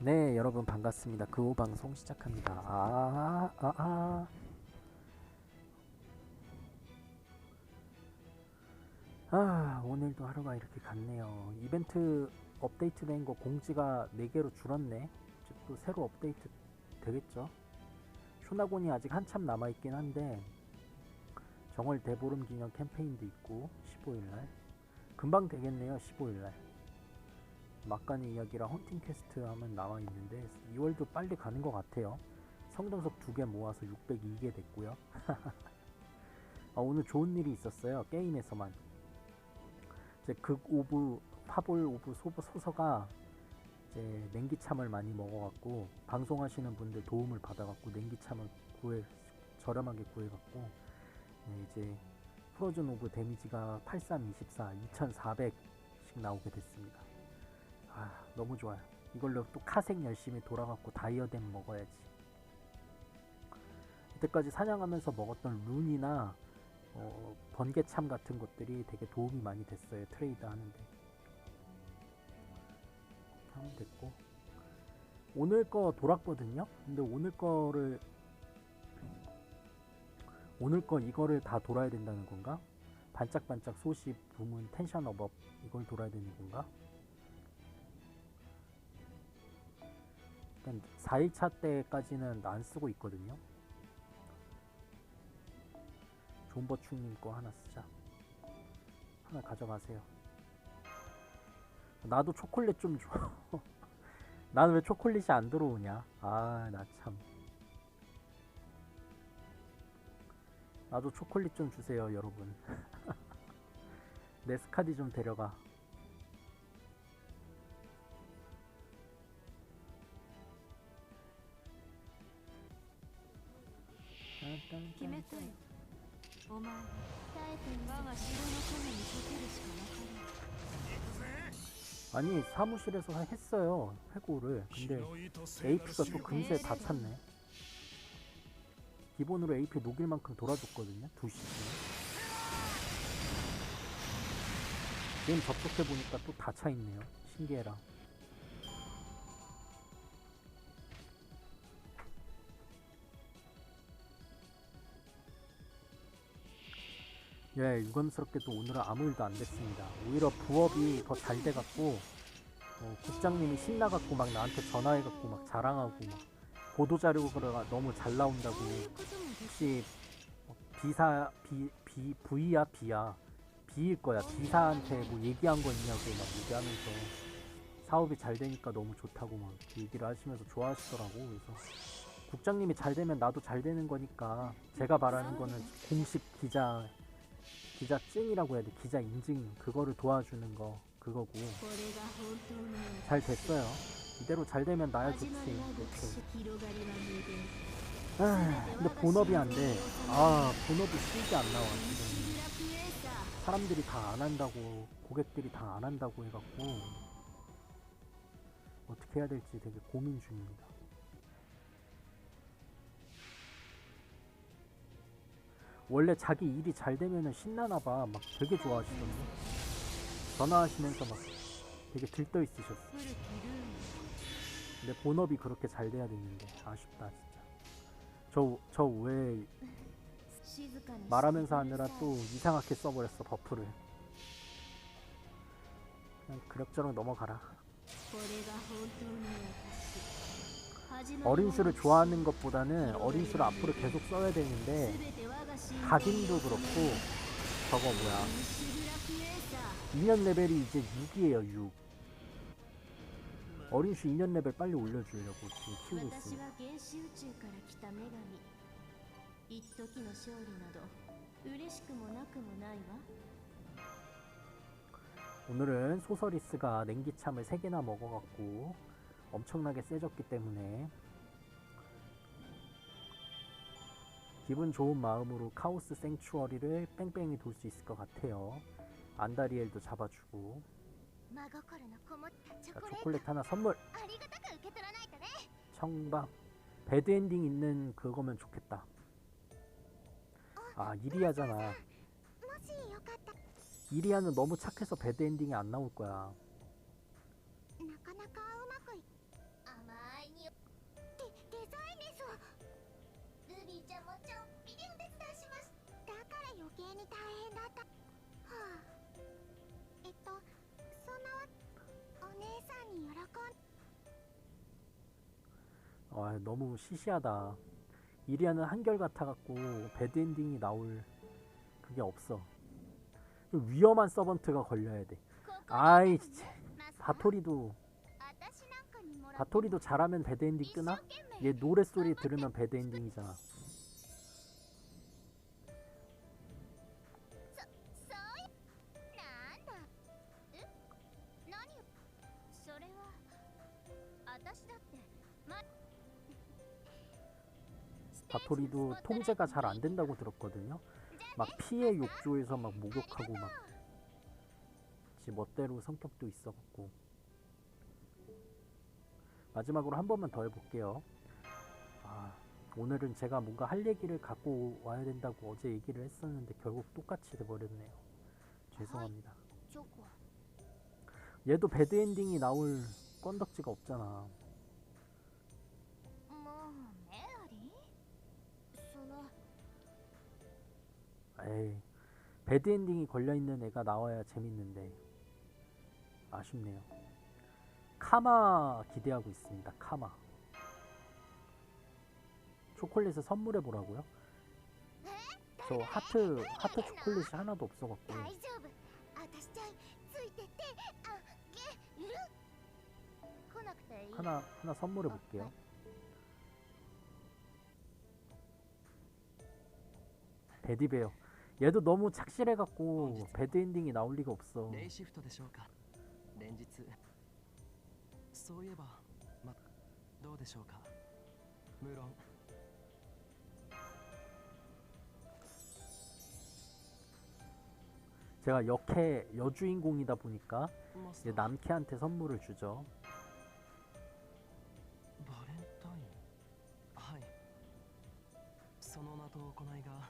네, 여러분 반갑습니다. 그호 방송 시작합니다. 아, 아, 아. 아, 오늘도 하루가 이렇게 갔네요. 이벤트 업데이트 된 거 공지가 4개로 줄었네. 또 새로 업데이트 되겠죠? 쇼나곤이 아직 한참 남아있긴 한데, 정월 대보름 기념 캠페인도 있고, 15일날. 금방 되겠네요, 15일날. 막간의 이야기라 헌팅 퀘스트 하면 나와 있는데 2월도 빨리 가는 것 같아요. 성동석 두 개 모아서 602개 됐고요. 아, 오늘 좋은 일이 있었어요. 게임에서만. 이제 극 오브 파볼 오브 소서가 이제 냉기참을 많이 먹어갖고 방송하시는 분들 도움을 받아갖고 냉기참을 구해 저렴하게 구해갖고 네, 이제 프로즌 오브 데미지가 8324 2400씩 나오게 됐습니다. 아 너무 좋아요. 이걸로 또 카색 열심히 돌아갖고 다이어댐 먹어야지. 이때까지 사냥하면서 먹었던 룬이나 어, 번개참 같은 것들이 되게 도움이 많이 됐어요 트레이드 하는데. 하면 됐고. 오늘 거 돌았거든요? 근데 오늘 거를 오늘 거 이거를 다 돌아야 된다는 건가? 반짝반짝 소시 부문 텐션 업업 이걸 돌아야 되는 건가? 4일차 때까지는 안 쓰고 있거든요. 존버충님 거 하나 쓰자. 하나 가져가세요. 나도 초콜릿 좀 줘. 난왜 초콜릿이 안 들어오냐? 아, 나 참. 나도 초콜릿 좀 주세요, 여러분. 내 스카디 좀 데려가. 決め 딴, たよ 딴. お前は我が城の影に溶けるしかなか 아니 사무실에서 했어요 해고를 근데 AP가 또 금세 다 찼네 기본으로 AP 녹일 만큼 돌아줬거든요 2시쯤에 게임 접속해보니까 또 다 차있네요 신기해라 예, 유감스럽게도 오늘은 아무 일도 안 됐습니다. 오히려 부업이 더 잘 돼갖고 어, 국장님이 신나갖고 막 나한테 전화해갖고 막 자랑하고 막 보도자료가 너무 잘 나온다고 혹시 뭐 비사 비, 비 V야 B야? B일 거야. 비사한테 뭐 얘기한 거 있냐고 막 얘기하면서 사업이 잘 되니까 너무 좋다고 막 얘기를 하시면서 좋아하시더라고. 그래서 국장님이 잘 되면 나도 잘 되는 거니까 제가 바라는 거는 공식 기자 기자증이라고 해야 돼. 기자 인증 그거를 도와주는 거 그거고 잘 됐어요. 이대로 잘 되면 나야 좋지. 아, 근데 본업이 안 돼. 아, 본업이 수익이 안 나와, 지금. 사람들이 다 안 한다고, 고객들이 다 안 한다고 해갖고, 어떻게 해야 될지 되게 고민 중입니다. 원래 자기 일이 잘 되면은 신나나봐. 막 되게 좋아하시던데. 전화하시면서 막 되게 들떠 있으셨어 근데 본업이 그렇게 잘 돼야 되는데 아쉽다 진짜. 저 저 왜 말하면서 하느라 또 이상하게 써버렸어 버프를. 그냥 그럭저럭 넘어가라. 어린 수를 좋아하는 것보다는 어린 수를 앞으로 계속 써야 되는데 全て我が神 각인도 그렇고 저거 뭐야 ブラックエーサ 2년 레벨이 이제 6이에요 6 어린 수 2년 레벨 빨리 올려주려고 지금 ー 키우고 私 있습니다 は原始宇宙から来た女神一時の勝利など嬉しくもなくもないわ 오늘은 소서리스가 냉기참을 3개나 먹어갖고 엄청나게 세졌기 때문에 기분 좋은 마음으로 카오스 생추어리를 뺑뺑이 돌 수 있을 것 같아요. 안다리엘도 잡아주고 자, 초콜릿 하나 선물! 청밥 배드엔딩 있는 그거면 좋겠다. 아 이리아잖아. 이리아는 너무 착해서 배드엔딩이 안 나올 거야. から余計に大変だったはあえっとそんなわお姉さんに喜ん 아, 너무 시시하다. 이리아는 한결같아 갖고 배드 엔딩이 나올 그게 없어. 위험한 서번트가 걸려야 돼. 아이, 진짜. 바토리도 바토리도 잘하면 배드 엔딩 뜨나? 얘 노래 소리 들으면 배드 엔딩이잖아. 소리도 통제가 잘 안 된다고 들었거든요. 막 피해 욕조에서 막 목욕하고 막 지 멋대로 성격도 있었고 마지막으로 한 번만 더 해볼게요. 아, 오늘은 제가 뭔가 할 얘기를 갖고 와야 된다고 어제 얘기를 했었는데 결국 똑같이 돼버렸네요. 죄송합니다. 아, 얘도 배드엔딩이 나올 건덕지가 없잖아. 에이 배드엔딩이 걸려있는 애가 나와야 재밌는데 아쉽네요. 카마 기대하고 있습니다. 카마. 초콜릿을 선물해 보라고요? 저 하트 하트 초콜릿이 하나도 없어갖고. 하나 하나 선물해 볼게요. 데디베어. 얘도 너무 착실해갖고 배드 엔딩이 나올 리가 없어. レイシフトでしょうか連日そういえばまどうでしょうか無論 제가 역해 여주인공이다 보니까 マスタ 이제 ー 남캐한테 선물을 주죠. バレンタインはいその名と行いが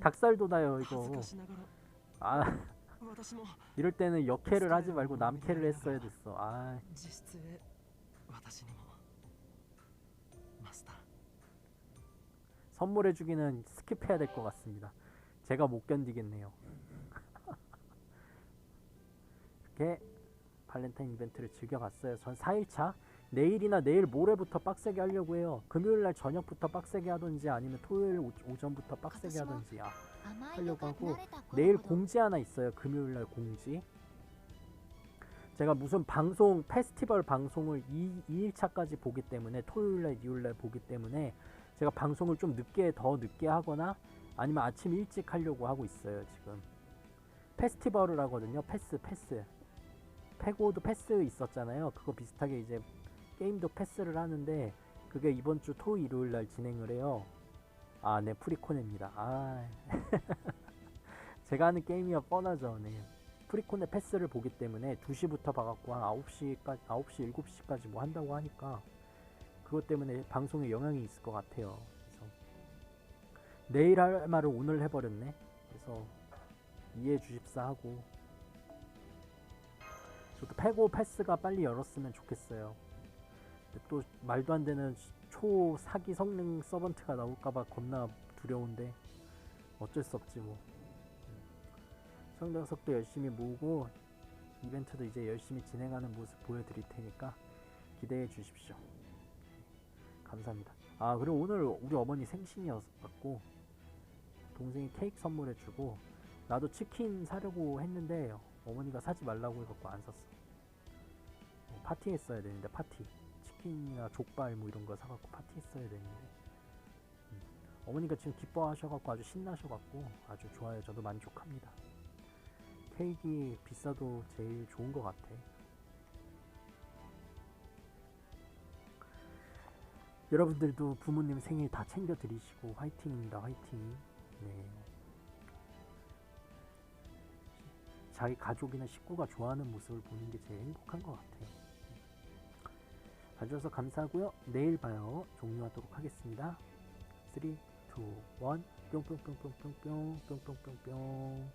닭살도다요 이거. 아. 이럴 때는 역캐를 하지 말고 남캐를 했어야 됐어. 아. 선물해 주기는 스킵해야 될 것 같습니다. 제가 못 견디겠네요. 이렇게 발렌타인 이벤트를 즐겨봤어요. 전 4일차 내일이나 내일 모레부터 빡세게 하려고 해요. 금요일 날 저녁부터 빡세게 하든지 아니면 토요일 오전부터 빡세게 하든지 아, 하려고 하고 내일 공지 하나 있어요. 금요일 날 공지. 제가 무슨 방송 페스티벌 방송을 2, 2일차까지 보기 때문에 토요일 날, 일요일 날 보기 때문에 제가 방송을 좀 늦게 더 늦게 하거나 아니면 아침 일찍 하려고 하고 있어요, 지금. 페스티벌을 하거든요. 패스, 패스. 패고도 패스 있었잖아요. 그거 비슷하게 이제 게임도 패스를 하는데 그게 이번 주 토 일요일 날 진행을 해요. 아 네 프리코네입니다. 아. 제가 하는 게임이야 뻔하죠 네. 프리코네 패스를 보기 때문에 2시부터 봐갖고 한 9시까지 9시 7시까지 뭐 한다고 하니까 그것 때문에 방송에 영향이 있을 것 같아요. 그래서 내일 할 말을 오늘 해버렸네. 그래서 이해해 주십사 하고. 저도 패고 패스가 빨리 열었으면 좋겠어요 또 말도 안 되는 초 사기 성능 서번트가 나올까봐 겁나 두려운데 어쩔 수 없지 뭐 성장석도 열심히 모으고 이벤트도 이제 열심히 진행하는 모습 보여드릴 테니까 기대해 주십시오. 감사합니다. 아 그리고 오늘 우리 어머니 생신이었고 동생이 케이크 선물해주고 나도 치킨 사려고 했는데 어머니가 사지 말라고 해갖고 안 샀어. 어, 파티 했어야 되는데 파티 치킨이나 족발 뭐 이런 거 사갖고 파티했어야 되는데 음, 어머니가 지금 기뻐하셔갖고 아주 신나셔갖고 아주 좋아요. 저도 만족합니다. 케이크 비싸도 제일 좋은 것 같아. 여러분들도 부모님 생일 다 챙겨 드리시고 화이팅입니다. 화이팅. 네. 자기 가족이나 식구가 좋아하는 모습을 보는 게 제일 행복한 것 같아요. 봐주셔서 감사하고요. 내일 봐요. 종료하도록 하겠습니다. 3, 2, 1, 뿅뿅뿅뿅뿅뿅, 뿅뿅뿅뿅.